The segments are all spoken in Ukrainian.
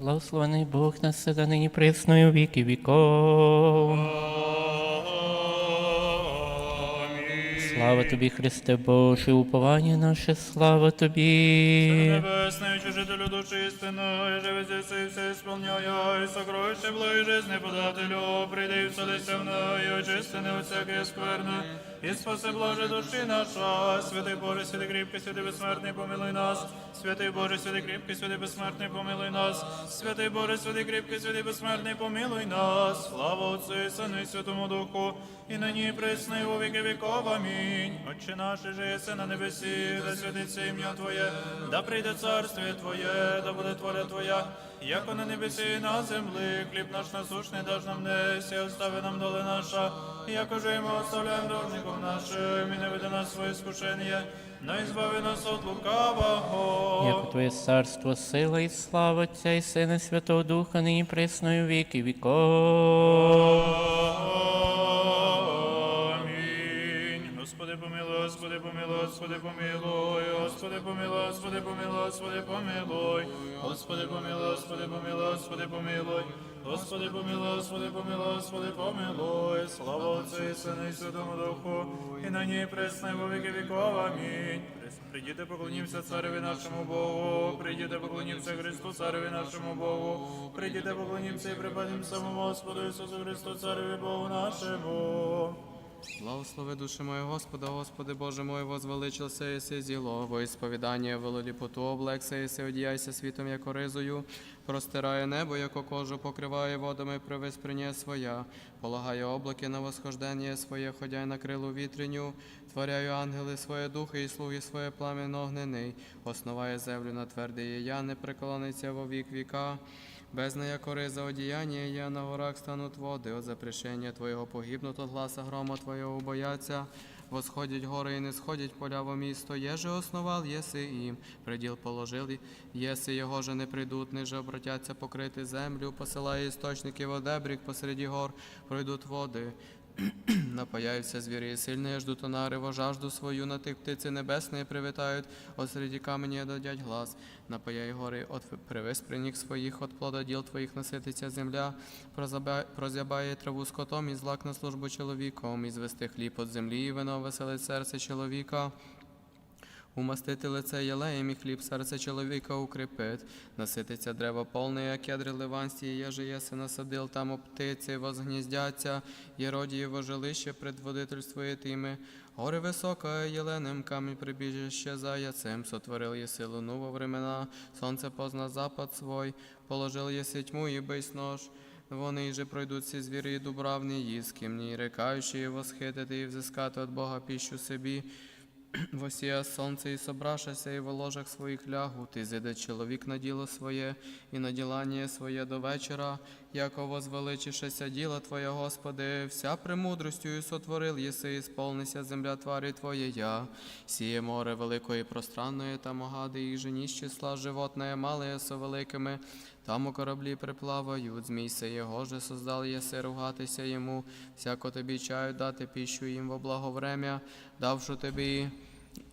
Благословений Бог нас нині присно віки віков. Слава тобі, Христе Боже, уповання наше, слава тобі. Небесный, чужителю души истинной, живи здесь и все исполняя, и сокровище жизни подателю, приди и вселися в неї, очисти не от всякої скверни, і спаси блаже душі наша. Святий Боже, святий кріпкий, святий безсмертний, помилуй нас. Святий Боже, святий кріпкий, святий безсмертний, помилуй нас. Святий Боже, святий кріпкий, святий безсмертний, помилуй нас. Слава Отцю і Сину і Святому Духу, і нині і присно, і во віки віков. Амінь. Отче наш, же єси на небесі, да святиться ім'я Твоє, да прийде царствие Твоє, да буде воля Твоя, як на небесі і на землі. Хліб наш насушний даж нам днес, і остави нам доли наша, як уже ми оставляємо должником нашим, і не веди нас своє скушення, но і збави нас от лукавого. Як Твоє царство, сила і слава Отця і Сина Святого Духа, нині у віки віков. Господи помилуй, Господи помилуй, Господи помилуй, Господи помилуй, Господи помилуй, Господи помилуй, Господи помилуй, Господи помилуй, Господи помилуй, Господи помилуй, Господи помилуй, слава Отцю і Сину і Святому Духу, і на ній пресна, і во віки віков. Амінь. Прийдіте, поклонімося цареві нашому Богу, прийдіте, поклонімося Христу, цареві нашому Богу, прийдіте, поклонімося і припадім самому Господу Ісусу Христу, цареві Богу нашому. Благослови душе моє Господа, Господи Боже мой, возвеличился єси зіло, во ісповідання велоліпоту облекся єси, одіяйся світом, як оризою, простирає небо, яко кожу покриває водами, привис приня своя, полагає облаки на восхождення своє, ходяй на крилу вітреню, творяю ангели своє духи і слуги своє пламенно огнений, основає землю на твердий я, не преклониться во вік віка. Без неякори за одіяння я на горах стануть води, от запрещення Твоєго погибнуть, от гласа грома Твоєго бояться. Восходять гори і не сходять поля во місто, єже основал, єси їм, приділ положили, єси його же не прийдуть, ниже обратяться покрити землю, посилає істочники в одебрік, посереді гор пройдуть води. Напаяються звірі і сильні, ждуть онари, жажду свою на тих птиці небесної привітають, от среди камені дадять глас. Напаяй гори, от привис приніг своїх, от плододіл твоїх насититься земля, прозябає траву скотом і злак на службу чоловіком, і звести хліб от землі, і вино веселить серце чоловіка. Умастити лице єлеєм і хліб серце чоловіка укріпить. Насититься древо повне, як ядри ливанські, єже єси насадил, там птиці возгніздяться, єродієво жилище предводительствує тими. Гори висока, єленем камінь прибіжище за яцем, сотворил єси луну во времена, сонце позна запад свой, положил єси тьму і бись нож. Вони же пройдуть всі звірі і дубравні, їзки мені, рекаючи і восхитити і взискати від Бога піщу собі. Восія сонце і собрашася, і в ложах своїх лягу, ти зійде чоловік на діло своє, і на ділання своє до вечора, яко возвеличишеся діло Твоє, Господи, вся премудростю і сотворил єси, і сповнися земля тварі Твоєя, сіє море великої пространної, там огади їх жені числа животне, мале со великими, там у кораблі приплавають, змійся його же создал єси ругатися йому, всяко тобі чаю дати піщу їм во благовремя, давши тобі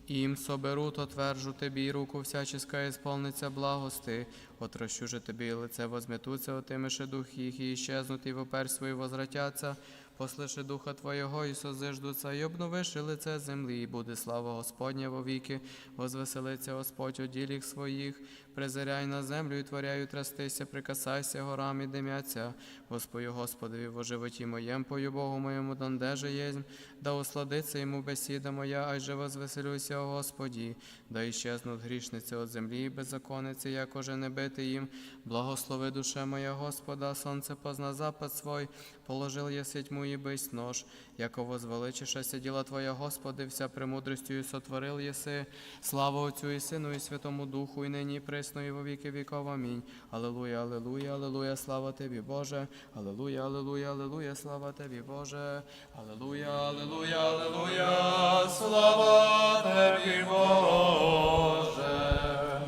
їм соберут, отвержу тобі, руку всяческа ісполниться благости, отрощу же тобі, лице возметуться, отимеше дух їх, і іщезнуть, і вопер свої возвратяться, послиши духа Твоєго, і созиждуться, і обновиши лице землі, і буде слава Господня вовіки, возвеселиться Господь у діліх своїх, призиряй на землю і творяю трястися, прикасайся горам і димяться, Господи, Господові, во животі моєм, пою Богу моєму, дондеже єзм, да усладиться йому бесіда моя, ай же возвеселюся, о Господі, да іщезнуть грішниці от землі і беззаконниці, як уже не бити їм. Благослови душе моя Господа, сонце позна запад свой, положил єси тьму і бись нож, яко возвеличишася діла Твоя, Господи, вся премудростю і сотворил єси. Слава Отцю і Сину, і Святому Духу, і нині і присно, і во віки віков. Амінь. Алелуя, алелуя, алелуя, слава Тобі, Боже. Алелуя, алелуя, алелуя, слава Тобі, Боже. Алелуя, алелуя, алелуя, слава Тобі, Боже.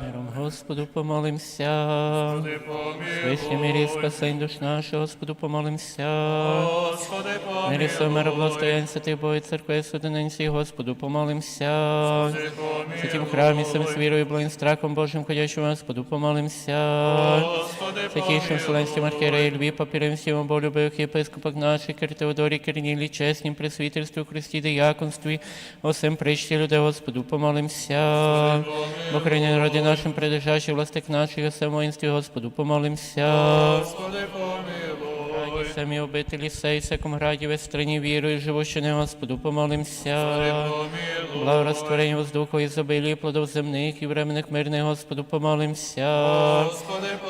Миром Господу помолимся. Господи, помилуй. спасень душ наших, Господу помолимся. Господи, Мирі мира помилуй. благостоянь святих Богої церкви, судиненці, Господу помолимся. Святім храмі, сам з вірою, благим страхом Божим, ходячим, Господу помолимся. Помилуй. Вселенським архієреї Льві, папірем всім оболюбих єпископах наших, Кир Теодорі, Кирнілі, чеснім пресвітерстві, Христі, дияконстві, осем причті людей, Господу помолимся. Бо храні народи нашим, придержащих властик наших, осем воїнстві, Господу помолимся. Господи, помилуй. Самі обителі сей, всяком граді, весь страні вірою, живущини, Господу помолимся. Помилуй. Благорастворення воздуху і забилі плодов земних і временних мирних, Господу помолимся.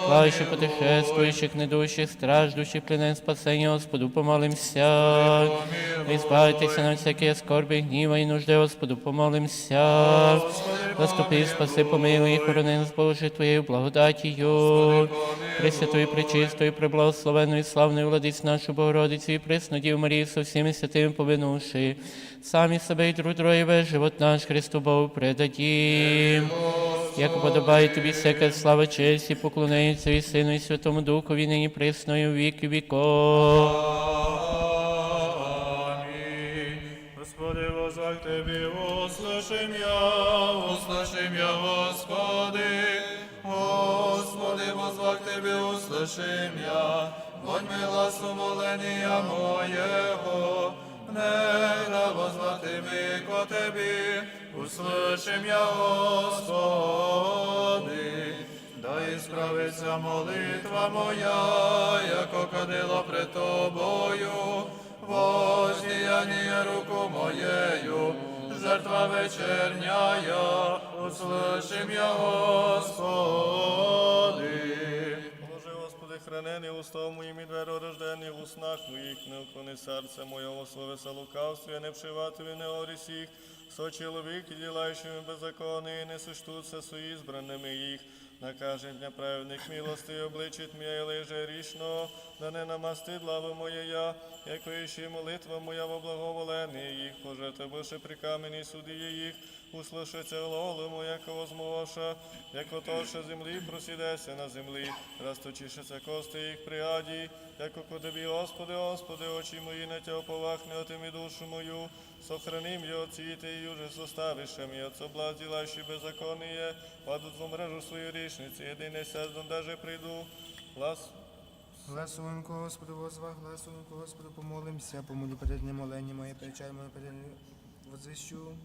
Плавающих, помилуй. недущих, страждущих, пленен спасения, Господу помолимся. Избавитесь на всякие скорби, гніва і нужди, Господу помолимся. Заступи, спаси, помилуй, і хорони нас, Боже, Твоєю благодатію. Пресвятою, пречистою, преблагословенною, славною владиць нашу Богородицю і пресну Діву Марію со всіми святими поминувши. Самі себе і друг друге весь живот наш Христу Богу предадім. Як подобає тобі всяка слава, честь і поклонення і Сину і Святому Духові, нині присною віки віков. Амінь. Господи, возвах Тебе, услышим я, услышим я, Господи. Господи, возвах Тебе, услышим я, вонь глаз умоления моего. Не возвати ми ко Тебе, услышим я, Господи. Дай справиться молитва моя, яко кадила пред Тобою, воздіяння руку моєю, жертва вечерняя, услышим я, Господи. Хранений устав моїм і двері рождений в уснах моїх, не уклони серце моєго словеса лукавстві, не вшиватимі не орісіх, со чоловіки, ділаючими і не суштуться свої збраними їх. Накаже дня праведних милости, обличить м'я лиже рішно, да не намасти главу моєя, яко іще молитва моя во благоволенні їх, пожете боже при камені судіє їх, услышаться глолу моя, кого змоша, яко тоше землі просідеся на землі, розточишеться кости їх при аді, ко тобі, Господи, Господи, очі мої на тя оповахне, отимі душу мою, сохраним його от і уже составишем, і от соблазн ділаючи беззаконніє, падуть в мрежу свою річниці, єдине сезон даже прийду, лас. Гласуем Господу, возва, гласуем Господу, помолимся, помолю перед ним олені моє, перечай моє перед ним возвищу.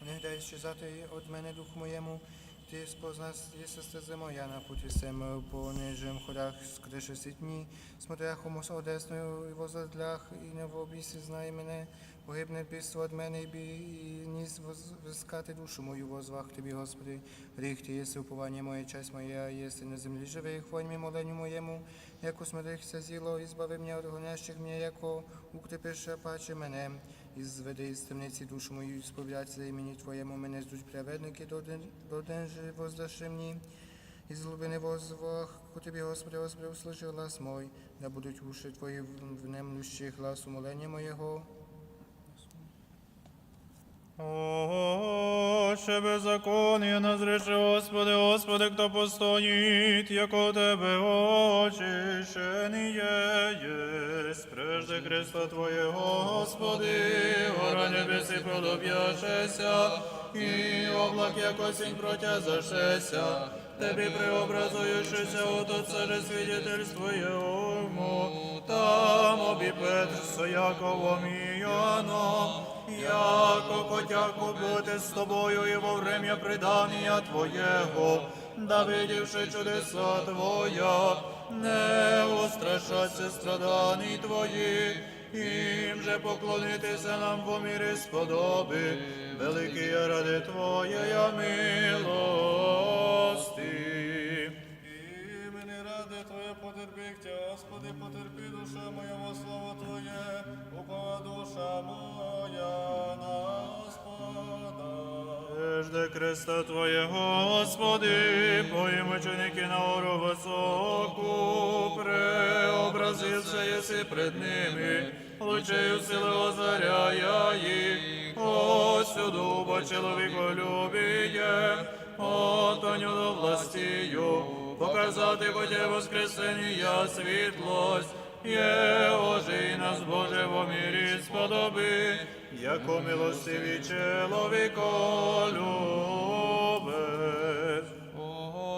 Не дай щезати от мене дух моєму, ти єси стезе моя на путі сем по нижим ходах скриши ситні, смотря хомос одесною і возодлях, і не в обісі знає мене, погибне піство від мене, і ніс вискати душу мою, возвах тобі, Господи, ріх ти єси уповання моє, часть моя, єси на землі живих, вонь мій моленню моєму, яко смирихся зіло, і збави мене від гонящих мене, яко укріпиш паче мене, і зведи із душу мою, і сповідаться імені Твоєму, мене здуть праведники, до ден, до ден же воздаши мені, і з глибини возвах, у Тобі, Господи, Господи, услыши глас мой, да будуть уші Твої внемлющі глас умолення моєго. Отче беззаконие назреши, Господи, Господи, кто постоит, яко Тебе очищение есть. Прежде креста Твоего, Господи, гора небеси подоб'яшеся, і облак, яко сінь протязашеся, Тебе преобразуєшися от Отца же свидетельство Йому, там обі Петр со Яковом і Йоанном, яко хотяку бути з тобою і во время предання Твоєго, да видівши чудеса Твоя, не устрашаться страданий Твої, їм же поклонитися нам по мірі сподоби, великі є ради Твоєї милости. Імені ради Твоє потерпіх Тя, Господи, потерпі душа моя во слово Твоє, упова душа моя на Господа. Жде креста Твоєго, Господи, Твої на гору високу, преобразився єси пред ними, лучею сили озаряя їх, осюду, бо чоловіко любіє, отоню до властію, показати буде воскресення світлость, є ожи нас Боже во мірі сподоби, яко милостиві чоловіко.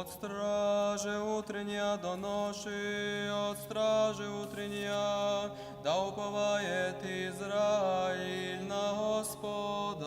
От стражи утренняя до ноши, от стражи утренняя, да уповает Израиль на Господа.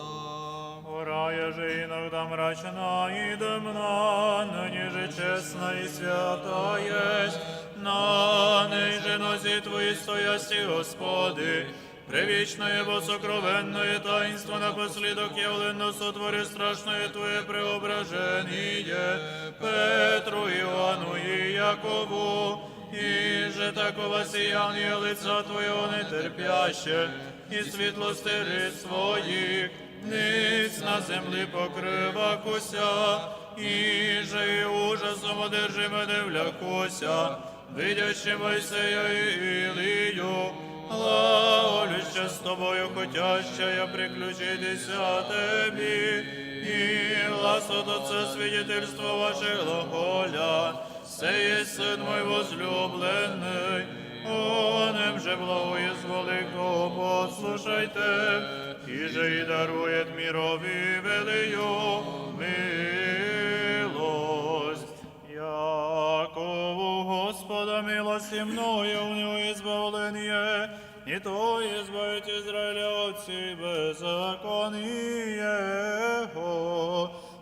Урая же иногда мрачна и дымна, ныне же честна и свята есть, на ней же носит твои стоясти, Господи, Превічное, бо сокровенное таинство напоследок явлено сотвори страшное Твое преображение Петру, Иоанну и Якову, и же такого сияния лица Твоего нетерпяще, і світлости рис своїх, ниць на землі покрива куся, і же і ужасом одержиме не влякуся, видячи Мойсея і Ілію, Глаголюще з тобою хотяща я приключитися тебі, і глас от Отца свидетельство ваше глаголя, це є син мой возлюблений, онем же благоизволи го послушайте, і же і дарує мірові велию милость. Якову Господа милости мною, у нього избавление, и то избавить Израиля от всей беззакония,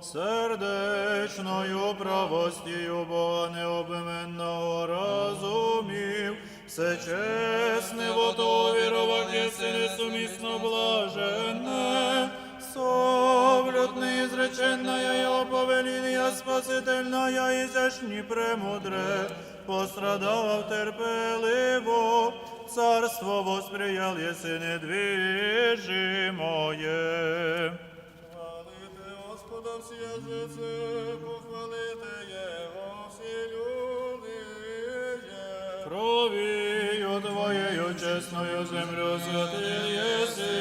сердечною правостію Бога необименного разумів, все чесне, во то вірував, єси несумісно блаженне, Совлюдный изреченная его повеления, спасительная изящни премудре, пострадав терпеливо, царство восприял, если недвижимое. Хвалите Господа всі язиці, похвалите Його всі люди. Кровію Твоєю чесною землю святил єси,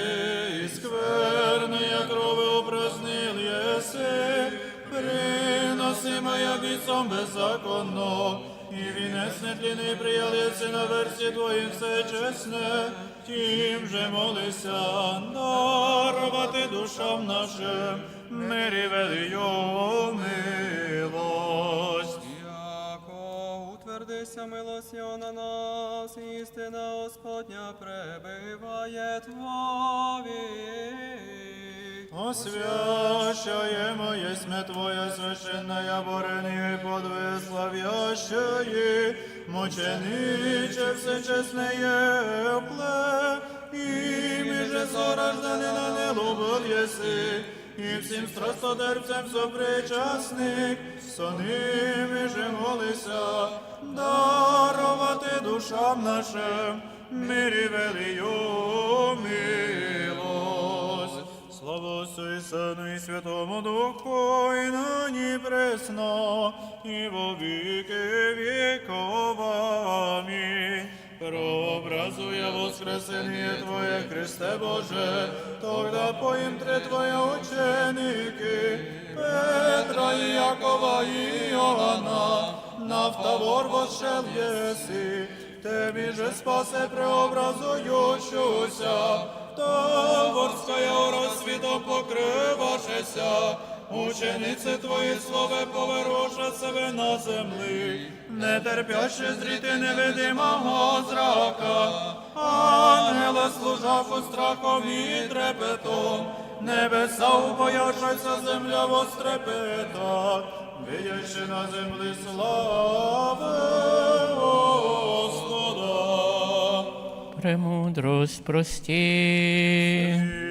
і скверної крови упразднил єси, приносимая бійцом беззаконно, і вінець нетліний приял єси на версі Твоїх все чесне, тим же молися, дарувати душам нашим, мирі велию милость. Яко утвердися милость Його на нас, істина Господня пребиває Твові. Освящаемо есме Твоя священная борение подве славящее, мучениче всечестное пле, ими же сорожданы на нелюбов еси, и всем страстотерпцем сопричастник, со ними же молися, дарувати душам нашим, мирі велию милость. Слава Отцу и Сыну и Святому Духу, ныне и пресно, и во веки веков. Аминь. Прообразуя воскресение Твое, Христе Боже, тогда поимтре Твоя ученики, Петра и Якова и Иоанна, на втовор вошел еси, Тебі же спасе преобразуючуся, покривашеся, учениці Твої слове повероша себе на землі, не терпяще зріти невидимого зрака, ангела служаку страхом і трепетом, небеса убоявшася земля вострепета, видячи на землі слави. Премудрость прости.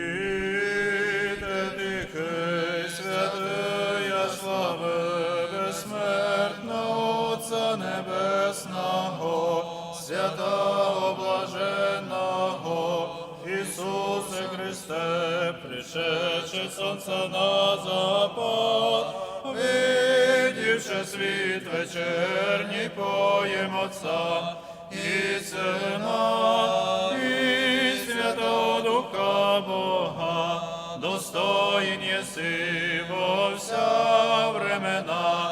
Святого блаженного, Ісусе Христе, пришедше сонце на запад, видівши світ вечерній поєм Отця, і Сина, і Святого Духа Бога, до достоїн єси во вся времена,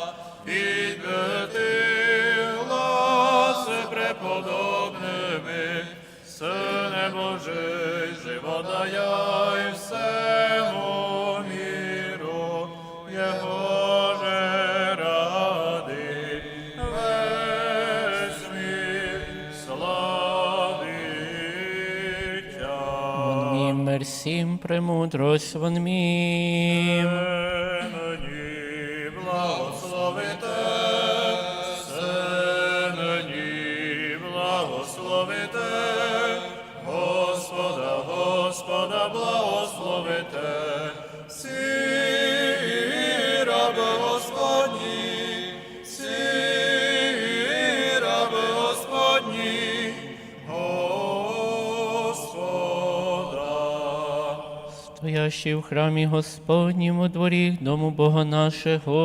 гласи преподобними, Сине Божий, живота я і всему міру, Його же ради, весь мір славить Тя. Вон мім мерсім, премудрость, вон мім. Благословите, Господа, Господа благословите, всі раби Господні, всі раби Господні, Господа. Стоящий в храмі Господнім у дворі дому Бога нашого.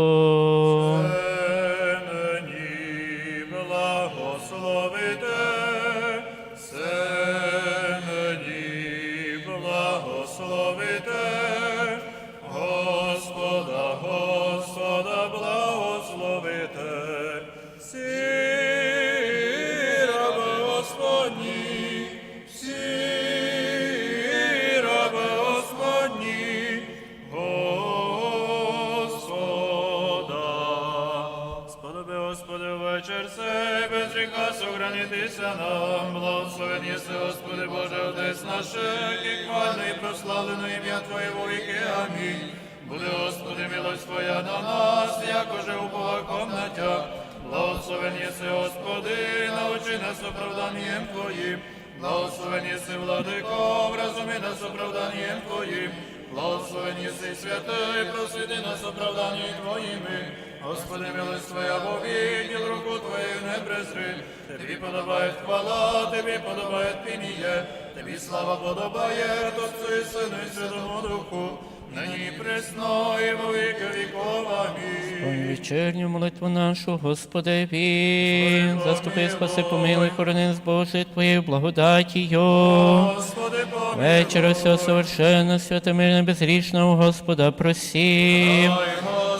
Гріха сохранитися нам, благословен єси, Господи Боже, Отець і хвально і прославлено ім'я Твоє вовіки. Амінь. Буде, Господи, милость Твоя на нас, якоже уповаком на Тя. Благословен єси, Господи, научи нас оправданням Твоїм. Благословен єси, Владико, вразуми нас оправданням Твоїм. Благословен єси, святий, просвіти нас оправданням Твоїми. Господи, милость Твоя вовік, діл руку Твою не презри. Тобі подобає хвала, Тобі подобає пініє, Тобі слава подобає, Отцу і Сину і Святому Духу, нині і присно і во віки віков. Амінь. вечерню молитву нашу, Господи, він, заступи, спаси, помилуй, хорони збожи Твоєю благодатію. Вечора всього совершенно, свята мирна, безгрішного Господа просім.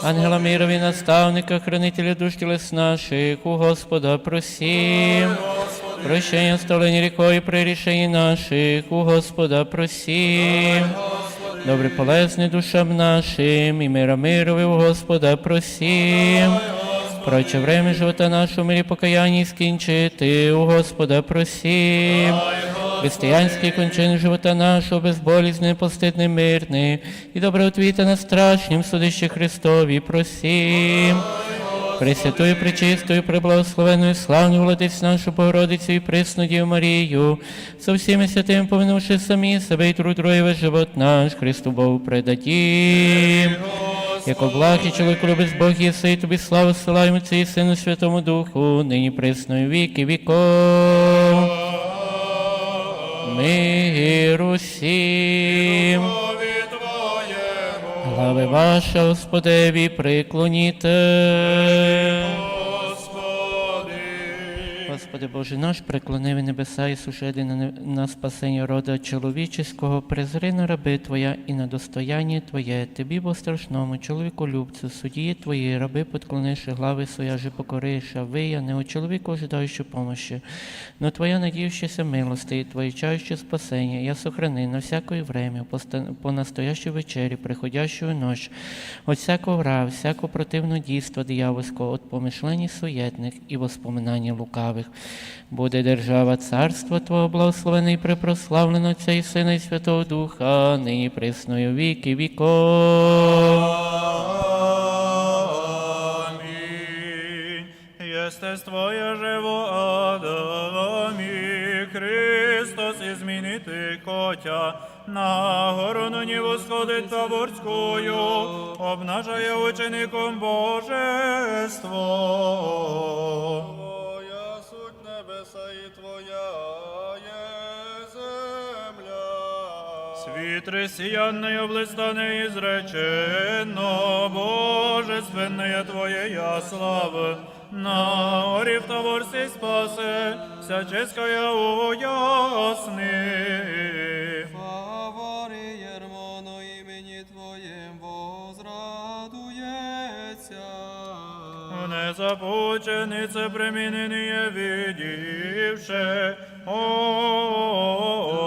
Ангела мирові, наставника, хранителя душ тілес наших, у Господа просім. Прощення ставлення рікою при рішенні наших, у Господа просім. Добре полезне душам нашим, і мира мирові, у Господа просім. Проче время живота нашого мирі покаянні скінчити, у Господа просім. Християнський кончин живота нашого, безболізне, постидне, мирне, і добре отвіта на страшнім судище Христові просім. Пресвятою, пречистою, преблагословенною, славною владиць нашу Богородицю і присну Діву Марію, со всіми святими поминувши самі себе і труд Троєве живот наш, Христу Богу предадім. Яко благ і чоловік любить Бог єси, тобі славу силаємо і Сину Святому Духу, нині присною віки віков. Миру всім. Глави ваша, Господеві, приклоніте. Господи. Боже наш, преклонив небеса і сушеди на, на спасення рода чоловічеського, презри на раби Твоя і на достояння Твоє, Тобі, бо страшному, чоловіку любцю, судії Твої, раби, подклонивши глави своя, же покориша, вия, не у чоловіку ожидаючи помощі, но Твоя надіючися милости і Твоє чаюче спасення, я сохрани на всякое время, по, по вечері, приходящую ночь, от всякого гра, всякого противного дійства диявольського, от помишлень суєтних і воспоминання лукавих. Буде держава царства Твого благословена і препрославлена Отця і Сина і Святого Духа, нині присною віки віков. Амінь. Єстество є живо Адамі, Христос і змінити котя, на гору нині восходить Таборською, обнажає учеником Божество. тресіянною блистане і зречено, Боже, Твоє Твоєя слава, на орів та ворсі спасе, вся ческая я ясни. Фавори Єрмоно імені Твоєм возрадується. Не започени, це примінені приміненіє видівши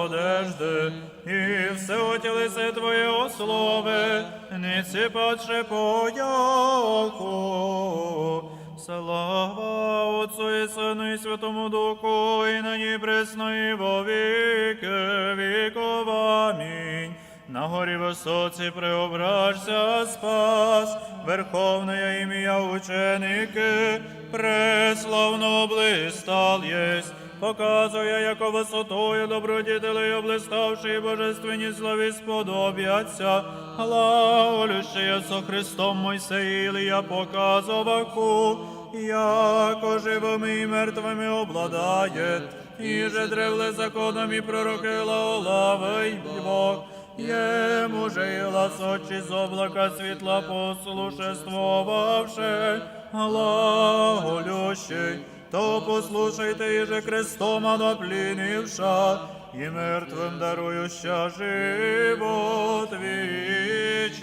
одежди, і все отілисе Твоє ослове, не ціпаче подяку. Слава Отцу і Сину і Святому Духу, і нині пресно, і во віки віков. Амінь. На горі висоці преображся спас, Верховне ім'я ученики, преславно блистал єсть, показує, яко висотою добродітелей облиставши і божественні славі сподобяться, глаголющие со Христом Мойсей Ілія показуваку, яко живими і мертвими обладає, і же древле законом і пророки лаолавий Бог. Ему же и ласочи з облака світла послушествовавши, глаголющий, то послушайте, же крестом оноплінивша, і мертвим дарующа живот вічний.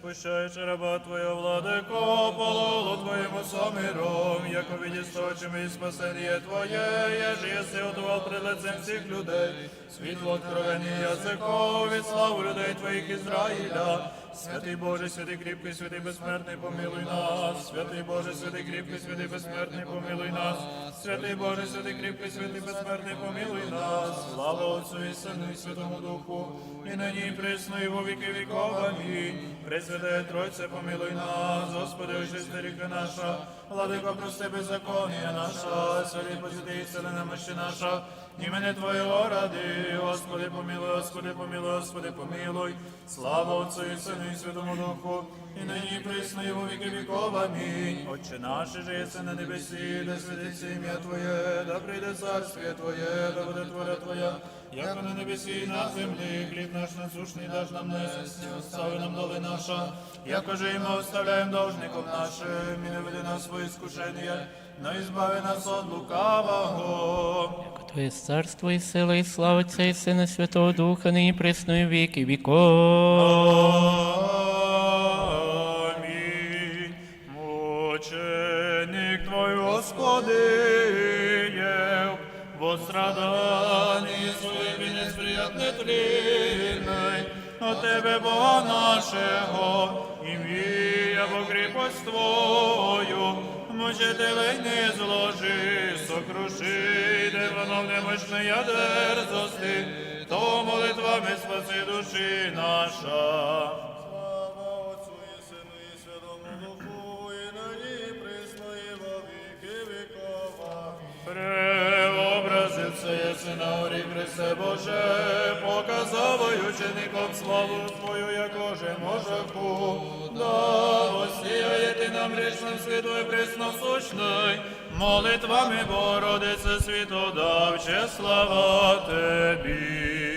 Не раба Твоя владико, пололу Твоєму самиром, яко відісточими і спасення Твоє, єж єси отував пред лицем всіх людей, світло откровення язикові, славу людей Твоїх Ізраїля. Святий Боже, святий кріпкий, святий безсмертний, помилуй нас. Святий Боже, святий кріпкий, святий безсмертний, помилуй нас. Святий Боже, святий кріпкий, святий безсмертний, помилуй нас. Слава Отцю і Сину і Святому Духу, і нині і присно, і во віки віков. Амінь. Пресвятая Тройце, помилуй нас, Господи, очисти ріки наша, владико, прости беззаконія наша, святий посвяти істини немощі наша, імени Твоєго ради, Господи, помилуй, Господи, помилуй, Господи, помилуй, слава Отцю і Сину і Святому Духу, і нині і присно, і во віки віков. Амінь. Отче наш, же єси на небесі, да святиться ім'я Твоє, да прийде царствіє Твоє, да буде воля Твоя, як на небесі і на землі, хліб наш насушний даш нам нести, остави нам доли наша, якоже і ми оставляємо должником нашим, і не веди нас свої скушення, но избави нас от лукавого. Твоє царство і сила, і слава Отця і Сина Святого Духа, нині в віки віков. Господи, є, во о Тебе, Бога нашого, ім'я во кріпость Твою, мучителей не зложи, сокруши, де воно немощне я дерзости, то молитвами спаси душі наша. Се на Христе Боже, показавай ученикам славу Твою, якоже можаку, да осіяє ти нам річним святою пресносущною, молитвами Бородице світодавче, слава Тебі.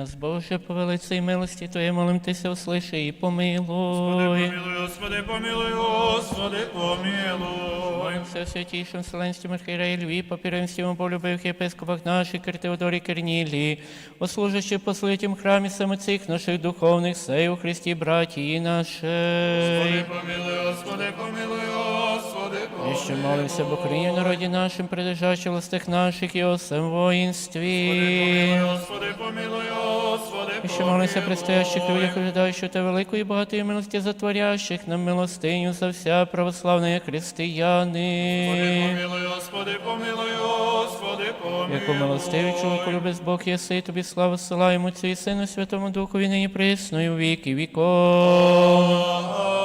Нас, Боже, по велиці милості Твоєї, молимтеся, услиши і помилуй. Господи, Помилуй, Господи, помилуй, Господи, помилуй. Молимся о святейшем Вселенском архиереи Льві, по первенству полюбивых епископах наших, Киртеодорі Корнілії, о служащих по святім храмі самоцих наших духовних, сей у Христі, братії наші. Господи, помилуй, Господи, помилуй, Господи, І помилуй. ще молимся об Україні, народі нашим, прилежащих властях наших і о всем воїнстві. Господи, помилуй, Господи, І ще молися предстоящих людях, ожидаючих та великої багатої милості затворящих нам милостиню за вся православні християни. Помилуй, Господи, помилуй, Господи, помилуй. Яку милостиві чоловіку любить Бог єси, тобі славу силаємо Цю і Сину Святому Духові, нині присно і в віки віков.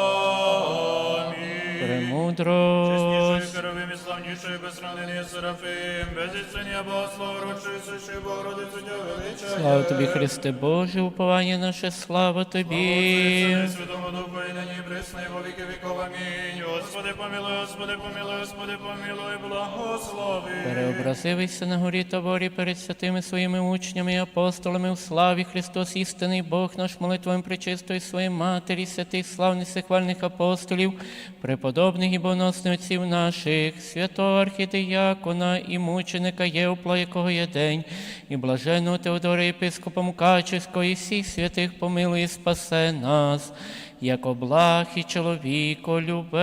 Амінь. Чеснішою керовим і славнішою без сравнення Серафим, без істиння Богослов, рочою сущою Богородицю Дя величає. Слава тобі, Христе Боже, уповання наше, слава тобі. Святому Духу, і нині і во віки віков. Амінь. Господи, помилуй, Господи, помилуй, Господи, помилуй, благослови. Переобразився на горі Таворі перед святими своїми учнями і апостолами у славі Христос, істинний Бог наш молитвами причистої своєї матері, святих славних сихвальних апостолів, преподобних поміні боносних отців наших, святого архідиякона і мученика Євпла, якого є день, і блаженного Теодора єпископа Мукачевського, і всіх святих помилуй і спасе нас, як облах і чоловіко любець.